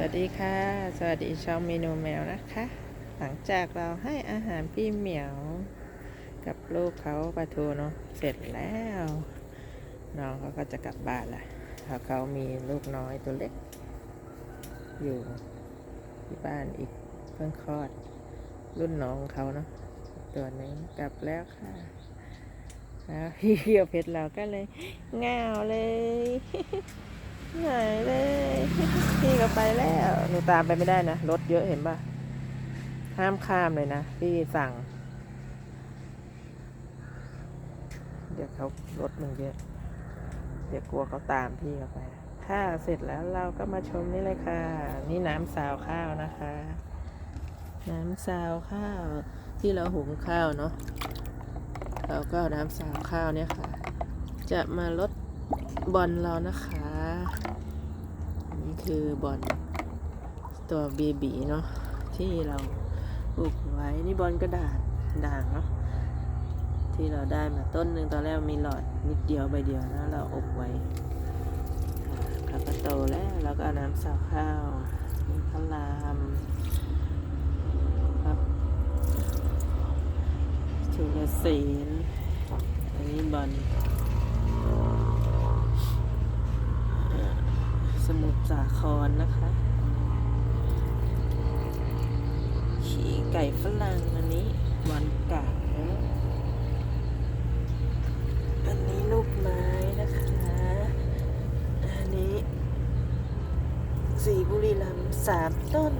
วัสดีค่ะ สวัสดีช่องเมนูแมวนะคะ หลังจากเราให้อาหารพี่เหมียว กับลูกเขาปลาทูเนาะเสร็จแล้วน้องเขาก็จะกลับบ้านละเพราะเขามีลูกน้อยตัวเล็ก อยู่ที่บ้านอีกเพิ่งคลอด รุ่นน้องเขาเนาะตัวนึงกลับแล้วค่ะแล้วพี่เหี่ยวเพชรเราก็เลยเงาเลย หายเลยพี่ก็ไปแล้วหนูตามไปไม่ได้นะรถเยอะเห็นป่ะห้ามข้ามเลยนะพี่สั่ง เดี๋ยวเขารถมึงเยอะเดี๋ยวกลัวเขาตามพี่เขาไปข้าเสร็จแล้วเราก็มาชมนี่เลยค่ะ นี่น้ำซาวข้าวนะคะ น้ำซาวข้าวที่เราหุงข้าวเนาะเราก็น้ำซาวข้าวเนี่ยค่ะ จะมาลดบอลเรานะคะ นี่คือบอลตัวเบบีเนาะที่เราปลูกไว้นี่บอลกระดาษด่างเนาะที่เราได้มาต้นหนึ่งตอนแรกมีหลอดนิดเดียวใบเดียวนะเราอบไว้อ่าเขาก็โตแล้วเราก็เอาน้ำสาวข้าวนี่ข้าวลามครับชุลศีลอันนี้บอล สมุทรสาครนะคะ ขี่ไก่ฝรั่งอันนี้วันกาอันนี้ลูกไม้นะคะ อันนี้ สีบุรีรัมย์สามต้น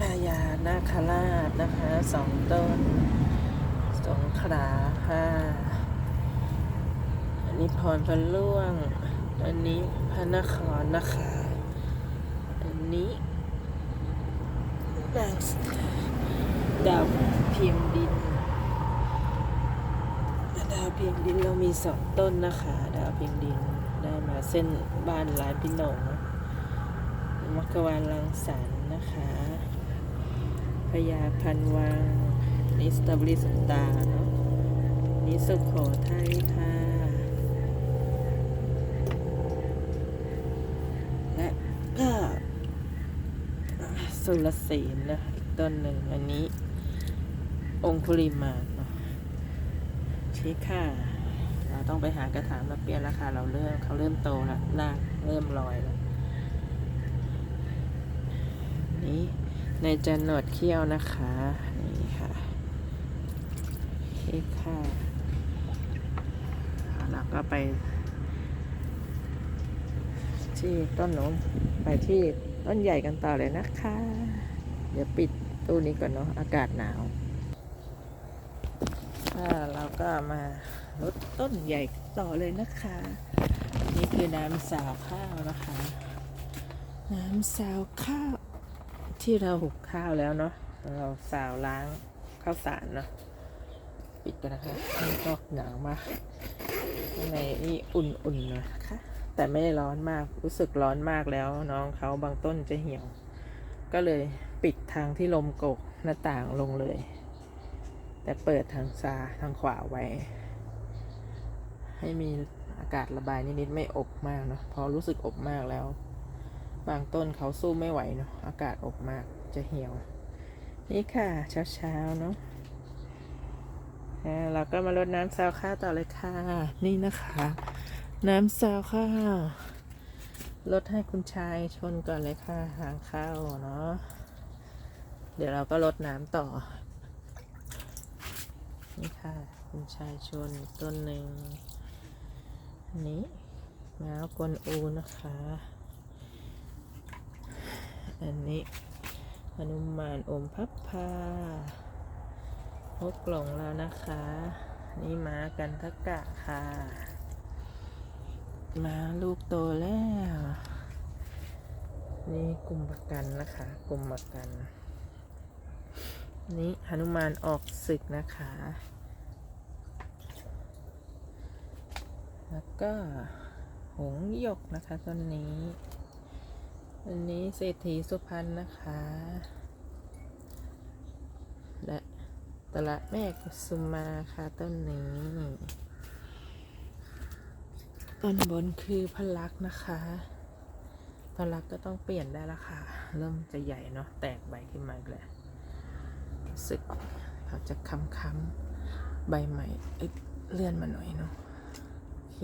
พญานาคราชนะคะสองต้น สงขลาค่ะ อันนี้พรพระล่วง อันนี้ พระนครนะคะ อันนี้นางดาวเพียงดิน ดาวเพียงดินเรามีสองต้นนะคะ ดาวเพียงดินได้มาเส้นบ้านร้านพี่หนงมักวานลังสรรค์นะคะพญาพันวังนี่สตรอเบรี่สตาเนาะนี่สุโขทัยค่ะก็ สุรศีลนะอีกต้นหนึ่งอันนี้ องคุลิมาเนาะชี้ค่ะเราต้องไปหากระถางมาเปลี่ยนราคาเราเริ่มเขาเริ่มโตแล้วรากเริ่มลอยแล้วนี่ในจันหนวดเขี้ยวนะคะนี่ค่ะชี้ค่ะเราก็ไป ที่ต้นโน้มไปที่ ต้นใหญ่กันต่อเลยนะคะ เดี๋ยวปิดตู้นี้ก่อนเนาะ อากาศหนาวาเราก็มาลดต้นใหญ่ต่อเลยนะคะ นี่คือน้ำสาวข้าวนะคะ น้ำสาวข้าว ที่เราหุงข้าวแล้วเนาะ เราสาวล้างข้าวสารเนาะ ปิดกันนะคะนี่ก็หนาวมากข้างในนี่อุ่นๆนะคะ แต่ไม่ร้อนมาก รู้สึกร้อนมากแล้ว น้องเขาบางต้นจะเหี่ยว ก็เลยปิดทางที่ลมโกกหน้าต่างลงเลย แต่เปิดทางซ้ายทางขวาไว้ ให้มีอากาศระบายนิดๆไม่อบมากเนาะพอรู้สึกอบมากแล้ว บางต้นเขาสู้ไม่ไหวเนาะอากาศอบมากจะเหี่ยว นี่ค่ะเช้าๆเนาะเราก็มารดน้ำซาวข้าวต่อเลยค่ะ นี่นะคะ น้ำซาวข้าวลดให้คุณชายชนก่อนเลยค่ะ หางข้าวเนาะ เดี๋ยวเราก็ลดน้ำต่อ นี่ค่ะ คุณชายชนต้นหนึ่งอันนี้ง้าวกวนอูนะคะ อันนี้หนุมานอมพับพาพกกล่องแล้วนะคะ นี่ม้ากันทกกะค่ะ มาลูกโตแล้ว นี่กลุ่มประกันนะคะ กลุ่มประกัน นี่หนุมานออกศึกนะคะ แล้วก็หงหยกนะคะต้นนี้อันนี้เศรษฐีสุพรรณนะคะ และตละแม่กุสุมาค่ะต้นนี้ ต้นบนคือพลักนะคะ พลักก็ต้องเปลี่ยนได้ละค่ะ เริ่มจะใหญ่เนาะ แตกใบขึ้นมาอีกแล้วรู้สึกเขาจะค้ำๆใบใหม่เอ้เลื่อนมาหน่อยเนาะโอเค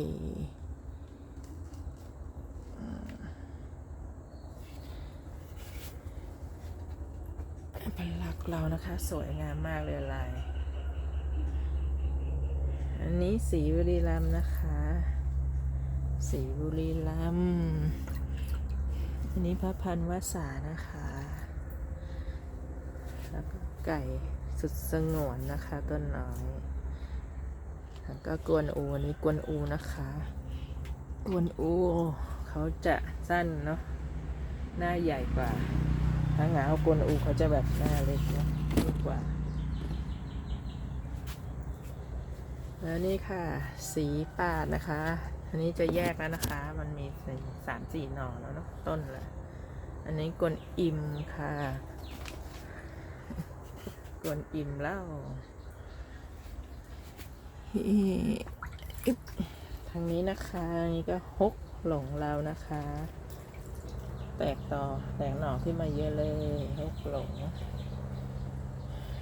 พลักเรานะคะ สวยงามมากเลยลาย อันนี้สีบุรีรัมนะคะ สีบุรีรัมย์อันนี้พระพันวสานะคะ แล้วก็ไก่สุดสงวนนะคะต้นน้อยแล้วก็กวนอูอันนี้กวนอูนะคะ กวนอูเขาจะสั้นเนาะหน้าใหญ่กว่าถ้าหงาวกวนอูเขาจะแบบหน้าเล็กเนาะเล็กกว่าแล้วนี่ค่ะ สีปาดนะคะ อันนี้จะแยกแล้วนะคะ มันมีสามสี่หน่อแล้วเนาะต้นละอันนี้กวนอิ่มค่ะกวนอิ่มแล้วทางนี้นะคะนนี้ก็ฮกหลงเรานะคะ แตกต่อแตกหน่อขึ้นมาเยอะเลยฮกหลง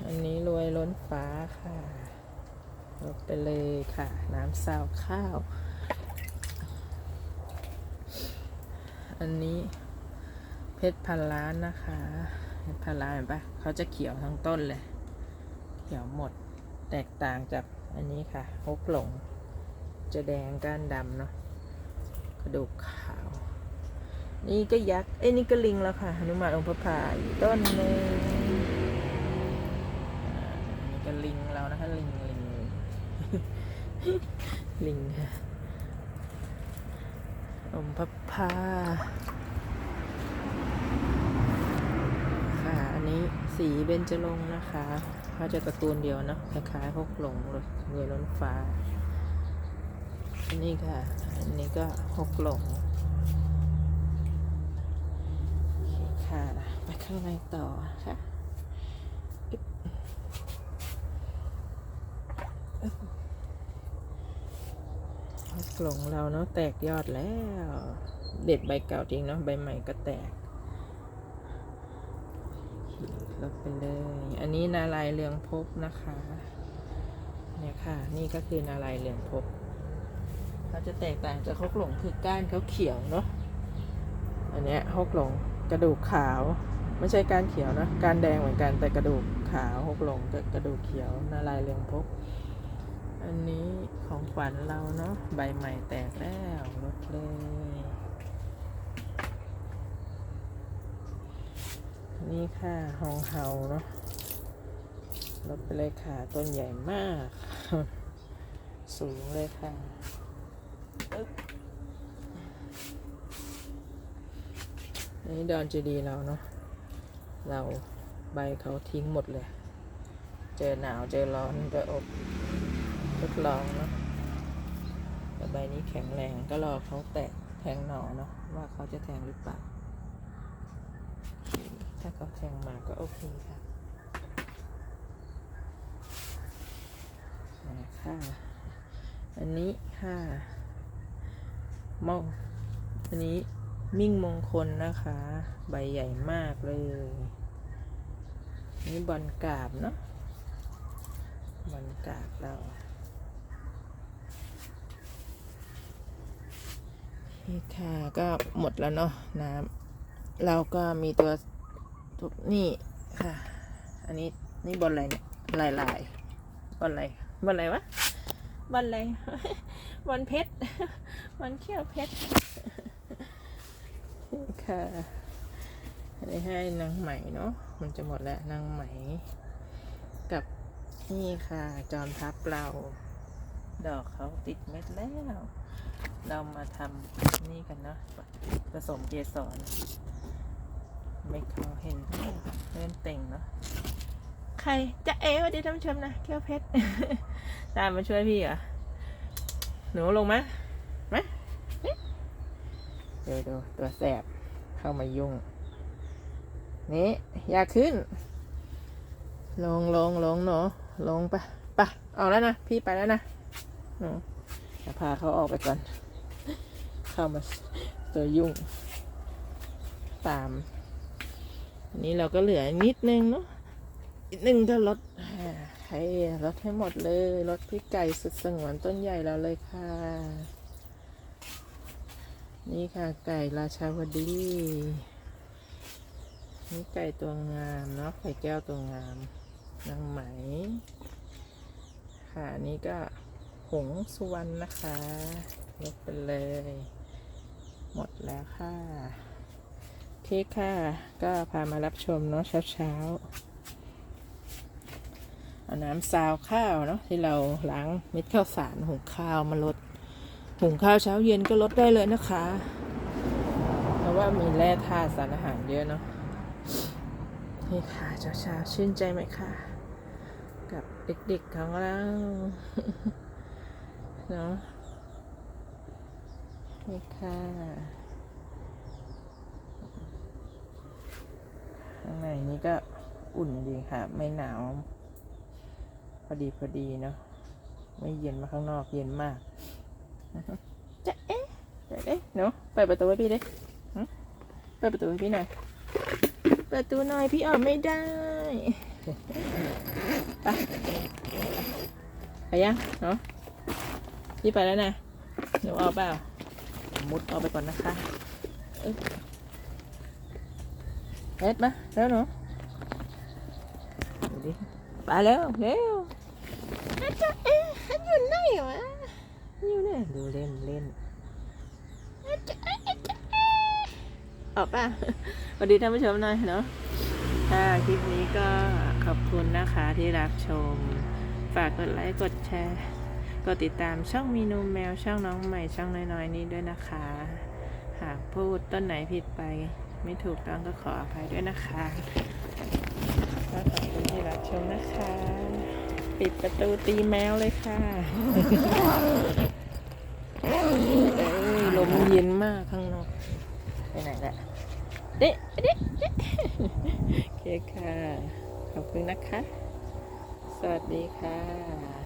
อันนี้รวยล้นฟ้าค่ะลบไปเลยค่ะ น้ำซาวข้าว อันนี้เพชรพันล้านนะคะเพชรพันล้านเห็นปะเขาจะเขียวทั้งต้นเลย เขียวหมดแตกต่างจากอันนี้ค่ะฮกหลง จะแดงก้านดำเนาะกระดูกขาว นี่ก็ยักษ์ เอ้ยนี่ก็ลิงแล้วค่ะหนุมานองค์พระพายต้นหนึ่งนี่ก็ลิงแล้วนะคะ ลิงลิงลิงค่ะ อมพับพาค่ะ อันนี้สีเบญจรงค์นะคะเขาจะตระกูลเดียวนะคล้ายๆพวกหลงเลยเงยล้นฟ้า อันนี้ค่ะ อันนี้ก็หกหลงค่ะ ไปข้างในต่อค่ะอึ๊บอึ๊บ หลงเราเนาะแตกยอดแล้ว เด็ดใบเก่าจริงเนาะใบใหม่ก็แตกลบไปเลย อันนี้นาลายเรืองภพบนะคะ เนี่ยค่ะ นี่ก็คือนาลายเรืองภพบเขาจะแตกต่างจากฮกหลงคือก้านเขาเขียวเนาะ อันเนี้ยฮกหลงกระดูกขาว ไม่ใช่ก้านเขียวนะก้านแดงเหมือนกันแต่กระดูกขาวฮกหลงกับกระดูกเขียวนาลายเรืองภพบ อันนี้ของขวัญเราเนาะใบใหม่แตกแล้วลดเลยนี่ค่ะหองเฮาเนาะลดไปเลยค่ะต้นใหญ่มาก สูงเลยค่ะนี่ดอนเจดีย์เราเนาะเราใบเขาทิ้งหมดเลย เจอหนาวเจอร้อนก็อบ ดลองเนาะแต่ใบนี้แข็งแรงก็รอเขาแตกแทงหนอเนาะว่าเขาจะแทงหรือเปล่า ถ้าเขาแทงมาก็โอเคค่ะมาค่ะอันนี้ค่ะมองอันนี้มิ่งมงคลนะคะ ใบใหญ่มากเลย นี่บอลกาบเนาะบอลกาบเรา นี่ค่ะก็หมดแล้วเนาะน้ำเราก็มีตัวทุกนี่ค่ะ อันนี้นี่บอลอะไรเนี่ยลายลายบอลอะไรบอลอะไรวะบอลอะไรบอลเพชรบอลเขี้ยวเพชรค่ะอันนี้ให้นางไหมเนาะมันจะหมดแล้วนางไหม กับนี่ค่ะ จอมทัพเรา ดอกเขาติดเม็ดแล้ว เรามาทำนี่กันเนาะผสมเกสรไม่เขาเห็นเล่นเต่งเนาะใครจะเอ๋วัสดีท่านผู้ชมนะเขี้ยวเพชรตามมาช่วยพี่เหรอหนูลงมามาเดี๋ยวดูตัวแสบเข้ามายุ่ง นี่อย่าขึ้น ลงลงลงหนูลงไปะปะออกแล้วนะ พี่ไปแล้วนะหนูจะพาเขาออกไปก่อน เข้ามาตัวยุ่ง ตาม อันนี้เราก็เหลือนิดนึงเนาะนิดนึงก็ลดให้ลดให้หมดเลยลดพี่ไก่สุดสงวนต้นใหญ่เราเลยค่ะ นี่ค่ะไก่ราชาวดีนี่ไก่ตัวงามเนาะไก่แก้วตัวงามนางไหม ค่ะนี่ก็หงส์สุวรรณนะคะยกไปเลย หมดแล้วค่ะโอเคค่ะ ก็พามารับชมเนาะเช้าๆเอาน้ำซาวข้าวเนาะที่เราล้างเม็ดข้าวสารหุงข้าวมาลดหุงข้าวเช้าเย็นก็ลดได้เลยนะคะ เพราะว่ามีแร่ธาตุสารอาหารเยอะเนาะนี่ค่ะเช้าๆชื่นใจไหมคะกับเด็กๆของเราเนาะ นี่ค่ะข้างในนี้ก็อุ่นดีค่ะ ไม่หนาว พอดีพอดีเนาะไม่เย็นมาข้างนอกเย็นมากจะเอ๊ะจะเอ๊ะเนาะเปิดประตูให้พี่ดิเปิดประตูให้พี่หน่อยเปิดประตูหน่อยพี่ออกไม่ได้ไปไปยังเนาะพี่ไปแล้วนะหนูเอาเปล่า มุดเอาไปก่อนนะคะเอ้ยเอ็ดมาแล้วหนูดูดิไปแล้วเร็วอาจารย์เอ๊ะอยู่ไหนวะอยู่ไหนดูเล่นเล่นอาจารย์อาจารย์ออกป่ะสวัสดีท่านผู้ชมหน่อยเนาะค่ะคลิปนี้ก็ขอบคุณนะคะที่รับชม ฝากกดไลค์ กดแชร์ กดติดตามช่องมีนูแมวช่องน้องใหม่ช่องน้อยๆนี้ด้วยนะคะ หากพูดต้นไหนผิดไป ไม่ถูกต้องก็ขออภัยด้วยนะคะก็ขอบคุณที่รับชมนะคะ ปิดประตูตีแมวเลยค่ะเอ้ลมเย็นมากข้างนอกไปไหนละเด็เด็เด็โอเคค่ะ ขอบคุณนะคะ สวัสดีค่ะ